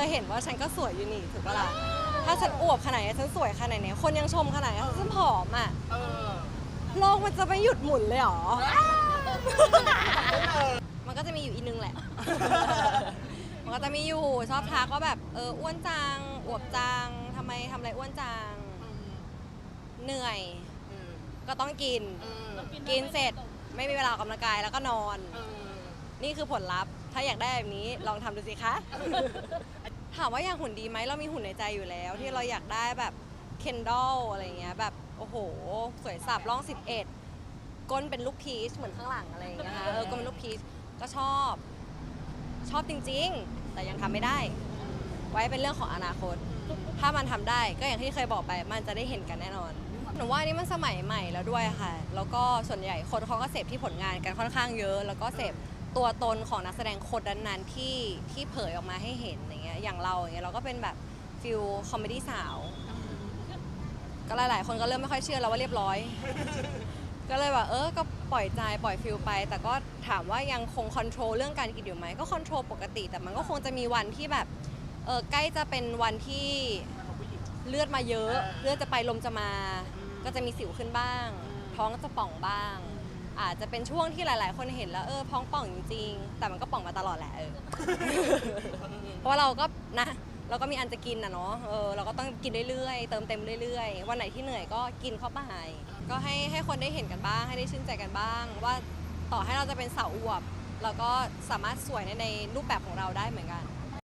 อเห็นว่าฉันก็สวยอยู่นี่ถูกปะล่ะถ้าฉันอวบขนาดนี้ฉันสวยขนาดนี้คนยังชมขนาดนี้ฉันผอมอะเออโลกมันจะไม่หยุดหมุนเลยเหรอเออมันก็จะมีอยู่อีนึงแหละ มันก็จะมีอยู่ชอบทักว่าแบบเอออ้วนจังอวบจังทำไมทำอะไรอ้วนจัง เหนื่อยเออก็ต้องกินเออกินเสร็จไม่มีเวลาออกกำลังกายแล้วก็นอนเออนี่คือผลลัพธ์ ถ้าอยากได้แบบนี้ลองทำดูสิคะ ถามว่าอยากหุ่นดีไหมเรามีหุ่นในใจอยู่แล้ว ที่เราอยากได้แบบเคนดอลอะไรเงี้ยแบบโอ้โห สวยสับร่อง 11 ก้นเป็นลูกพีชเหมือนข้างหลังอะไรอย่างเงี้ยค่ะเออก้นเป็นลูกพีชก็ชอบ ชอบจริง ๆ แต่ยังทำไม่ได้ ไว้เป็นเรื่องของอนาคต ถ้ามันทำได้ก็อย่างที่เคยบอกไปมันจะได้เห็นกันแน่นอนหนูว่านี่มันสมัยใหม่แล้วด้วยค่ะ แล้วก็ส่วนใหญ่คนเขาก็เสพที่ผลงานกันค่อนข้างเยอะ แล้วก็เสพ ตัวตนของนักแสดงคนนั้นๆที่ที่เผยออกมาให้เห็นอย่างเงี้ยอย่างเราอย่างเงี้ยเราก็เป็นแบบฟิลคอมเมดี้สาว ก็หลายๆ คนก็เริ่มไม่ค่อยเชื่อแล้วว่าเรียบร้อย ก็เลยแบบเออก็ปล่อยใจปล่อยฟิลไป แต่ก็ถามว่ายังคงคอนโทรลเรื่องการกินอยู่ไหมก็คอนโทรลปกติ แต่มันก็คงจะมีวันที่แบบเออใกล้จะเป็นวันที่เลือดมาเยอะ เลือดจะไปลมจะมา ก็จะมีสิวขึ้นบ้าง ท้องจะป่องบ้าง อาจจะเป็นช่วงที่หลาย ๆ คนเห็นแล้วเออท้องป่องจริงๆแต่มันก็ป่องมาตลอดแหละเออ เพราะว่าเราก็นะ เราก็มีอันจะกินนะเนาะเออเราก็ต้องกินเรื่อยๆ เติมเต็มเรื่อยๆ วันไหนที่เหนื่อยก็กินเข้าไปก็ให้ให้คนได้เห็นกันบ้าง ให้ได้ชื่นใจกันบ้าง ว่าต่อให้เราจะเป็นสาวอวบ เราก็สามารถสวยในในรูปแบบของเราได้เหมือนกัน